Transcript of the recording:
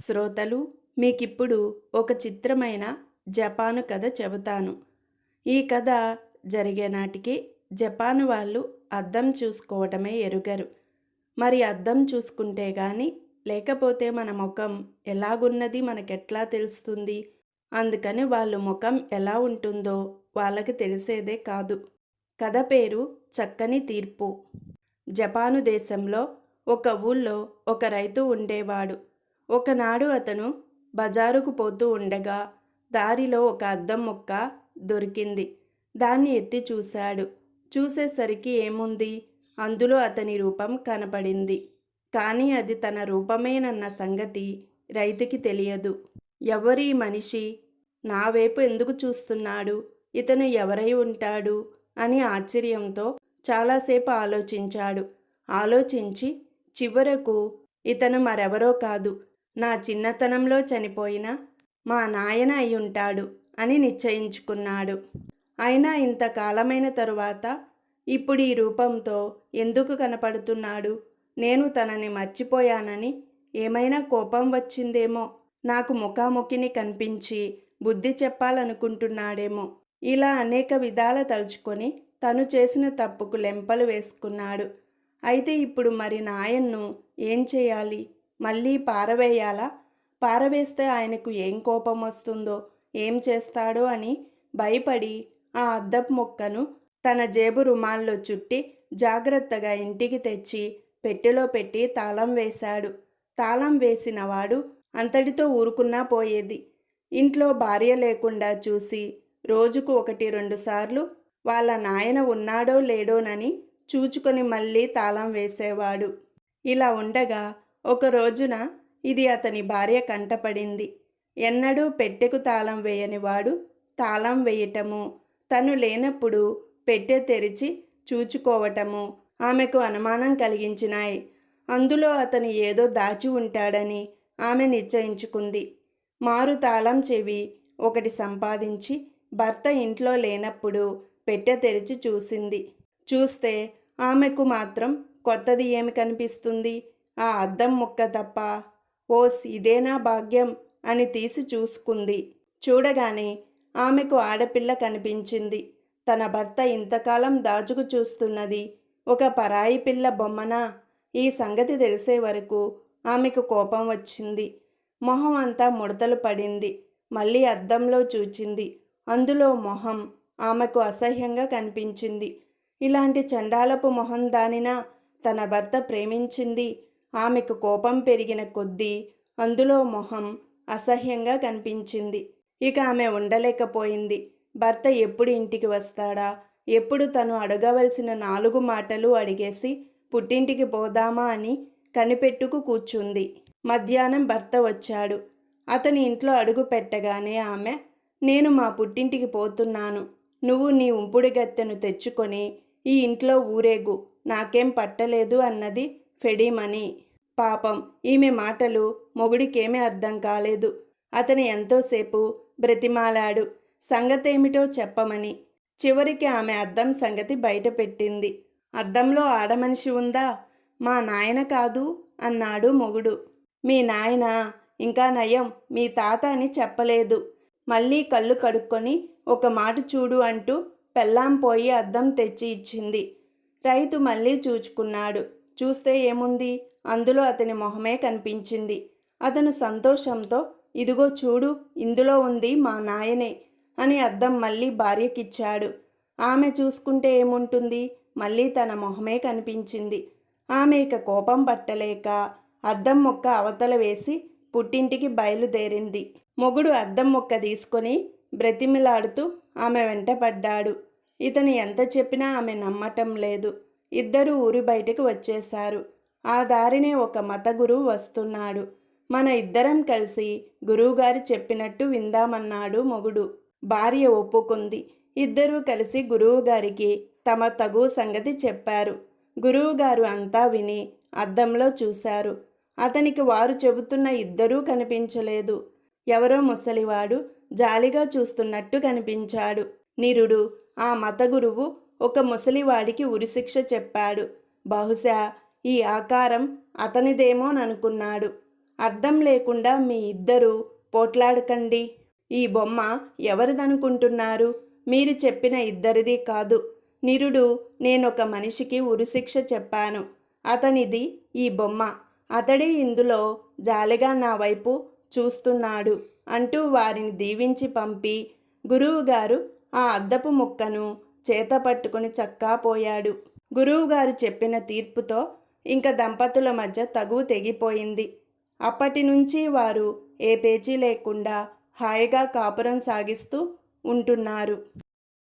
శ్రోతలు మీకిప్పుడు ఒక చిత్రమైన జపాను కథ చెబుతాను. ఈ కథ జరిగే నాటికి జపాను వాళ్ళు అద్దం చూసుకోవటమే ఎరుగరు. మరి అద్దం చూసుకుంటే కానీ లేకపోతే మన ముఖం ఎలాగున్నది మనకెట్లా తెలుస్తుంది? అందుకని వాళ్ళు ముఖం ఎలా ఉంటుందో వాళ్ళకి తెలిసేదే కాదు. కథ పేరు చక్కని తీర్పు. జపాను దేశంలో ఒక ఊళ్ళో ఒక రైతు ఉండేవాడు. ఒకనాడు అతను బజారుకు పోతూ ఉండగా దారిలో ఒక అద్దం ముక్క దొరికింది. దాన్ని ఎత్తి చూశాడు. చూసేసరికి ఏముంది? అందులో అతని రూపం కనపడింది. కానీ అది తన రూపమేనన్న సంగతి రైతుకి తెలియదు. ఎవరి మనిషి నా వైపు ఎందుకు చూస్తున్నాడు? ఇతను ఎవరై ఉంటాడు? అని ఆశ్చర్యంతో చాలాసేపు ఆలోచించాడు. ఆలోచించి చివరకు ఇతను మరెవరో కాదు. నా చిన్నతనంలో చనిపోయిన మా నాయన అయి ఉంటాడు అని నిశ్చయించుకున్నాడు. అయినా ఇంతకాలమైన తరువాత ఇప్పుడు ఈ రూపంతో ఎందుకు కనపడుతున్నాడు? నేను తనని మర్చిపోయానని ఏమైనా కోపం వచ్చిందేమో? నాకు ముఖాముఖిని కనిపించి బుద్ధి చెప్పాలనుకుంటున్నాడేమో? ఇలా అనేక విధాల తలుచుకొని తను చేసిన తప్పుకు లెంపలు వేసుకున్నాడు. అయితే ఇప్పుడు మరి నాయన్ను ఏం చేయాలి? మళ్ళీ పారవేయాలా? పారవేస్తే ఆయనకు ఏం కోపం వస్తుందో ఏం చేస్తాడో అని భయపడి ఆ అద్దపు మొక్కను తన జేబు రుమాల్లో చుట్టి జాగ్రత్తగా ఇంటికి తెచ్చి పెట్టెలో పెట్టి తాళం వేశాడు. తాళం వేసినవాడు అంతటితో ఊరుకున్నా పోయేది. ఇంట్లో భార్య లేకుండా చూసి రోజుకు ఒకటి రెండు సార్లు వాళ్ళ నాయన ఉన్నాడో లేడోనని చూచుకొని మళ్ళీ తాళం వేసేవాడు. ఇలా ఉండగా ఒక రోజున ఇది అతని భార్య కంటపడింది. ఎన్నడూ పెట్టెకు తాళం వేయనివాడు తాళం వేయటము తను లేనప్పుడు పెట్టె తెరిచి చూచుకోవటము ఆమెకు అనుమానం కలిగించినాయి. అందులో అతను ఏదో దాచి ఉంటాడని ఆమె నిశ్చయించుకుంది. మారు తాళం చెవి ఒకటి సంపాదించి భర్త ఇంట్లో లేనప్పుడు పెట్టె తెరిచి చూసింది. చూస్తే ఆమెకు మాత్రం కొత్తది ఏమి కనిపిస్తుంది? ఆ అద్దం ముక్క తప్ప ఓస్ ఇదేనా భాగ్యం అని తీసి చూసుకుంది. చూడగానే ఆమెకు ఆడపిల్ల కనిపించింది. తన భర్త ఇంతకాలం దాచుకు చూస్తున్నది ఒక పరాయి పిల్ల బొమ్మనా? ఈ సంగతి తెలిసే వరకు ఆమెకు కోపం వచ్చింది. మొహం అంతా ముడతలు పడింది. మళ్ళీ అద్దంలో చూచింది. అందులో మొహం ఆమెకు అసహ్యంగా కనిపించింది. ఇలాంటి చండాలపు మొహం దానినా తన భర్త ప్రేమించింది? ఆమెకు కోపం పెరిగిన కొద్దీ అందులో మొహం అసహ్యంగా కనిపించింది. ఇక ఆమె ఉండలేకపోయింది. భర్త ఎప్పుడు ఇంటికి వస్తాడా? ఎప్పుడు తను అడగవలసిన నాలుగు మాటలు అడిగేసి పుట్టింటికి పోదామా అని కనిపెట్టుకు కూర్చుంది. మధ్యాహ్నం భర్త వచ్చాడు. అతని ఇంట్లో అడుగు పెట్టగానే ఆమె నేను మా పుట్టింటికి పోతున్నాను. నువ్వు నీ ఉంపుడు గత్తెను తెచ్చుకొని ఈ ఇంట్లో ఊరేగు. నాకేం పట్టలేదు అన్నది ఫెడీమని పాపం ఈమె మాటలు మొగుడికేమీ అర్థం కాలేదు. అతను ఎంతోసేపు బ్రతిమాలాడు. సంగతేమిటో చెప్పమని. చివరికి ఆమె అద్దం సంగతి బయటపెట్టింది. అద్దంలో ఆడమనిషి ఉందా? మా నాయన కాదు అన్నాడు మొగుడు. మీ నాయన? ఇంకా నయం. మీ తాత అని చెప్పలేదు. మళ్ళీ కళ్ళు కడుక్కొని ఒక మాట చూడు అంటూ పెళ్ళాం పోయి అద్దం తెచ్చి ఇచ్చింది. రైతు మళ్ళీ చూచుకున్నాడు. చూస్తే ఏముంది? అందులో అతని మొహమే కనిపించింది. అతను సంతోషంతో ఇదిగో చూడు ఇందులో ఉంది మా నాయనే అని అద్దం మళ్ళీ భార్యకిచ్చాడు. ఆమె చూసుకుంటే ఏముంటుంది? మళ్ళీ తన మొహమే కనిపించింది. ఆమె ఇక కోపం పట్టలేక అద్దం మొక్క అవతల వేసి పుట్టింటికి బయలుదేరింది. మొగుడు అద్దం మొక్క తీసుకొని బ్రతిమిలాడుతూ ఆమె వెంటపడ్డాడు ఇతను ఎంత చెప్పినా ఆమె నమ్మటం లేదు. ఇద్దరు ఊరి బయటకు వచ్చేశారు. ఆ దారినే ఒక మత గురువు వస్తున్నాడు. మన ఇద్దరం కలిసి గురువుగారు చెప్పినట్టు విందామన్నాడు మొగుడు. భార్య ఒప్పుకుంది. ఇద్దరూ కలిసి గురువుగారికి తమ తగు సంగతి చెప్పారు. గురువుగారు అంతా విని అద్దంలో చూశారు. అతనికి వారు చెబుతున్న ఇద్దరూ కనిపించలేదు. ఎవరో ముసలివాడు జాలిగా చూస్తున్నట్టు కనిపించాడు. నిరుడు ఆ మత గురువు ఒక ముసలివాడికి ఉరిశిక్ష చెప్పాడు. బహుశా ఈ ఆకారం అతనిదేమోననుకున్నాడు అర్థం లేకుండా మీ ఇద్దరు పోట్లాడకండి. ఈ బొమ్మ ఎవరిదనుకుంటున్నారు? మీరు చెప్పిన ఇద్దరిది కాదు. నిరుడు నేనొక మనిషికి ఉరిశిక్ష చెప్పాను. అతనిది ఈ బొమ్మ. అతడే ఇందులో జాలిగా నా వైపు చూస్తున్నాడు అంటూ వారిని దీవించి పంపి గురువుగారు ఆ అద్దపు ముక్కను చేత పట్టుకుని చక్కా పోయాడు. గురువుగారు చెప్పిన తీర్పుతో ఇంక దంపతుల మధ్య తగువు తెగిపోయింది. అప్పటి నుంచి వారు ఏ పేచీ లేకుండా హాయిగా కాపురం సాగిస్తూ ఉంటున్నారు.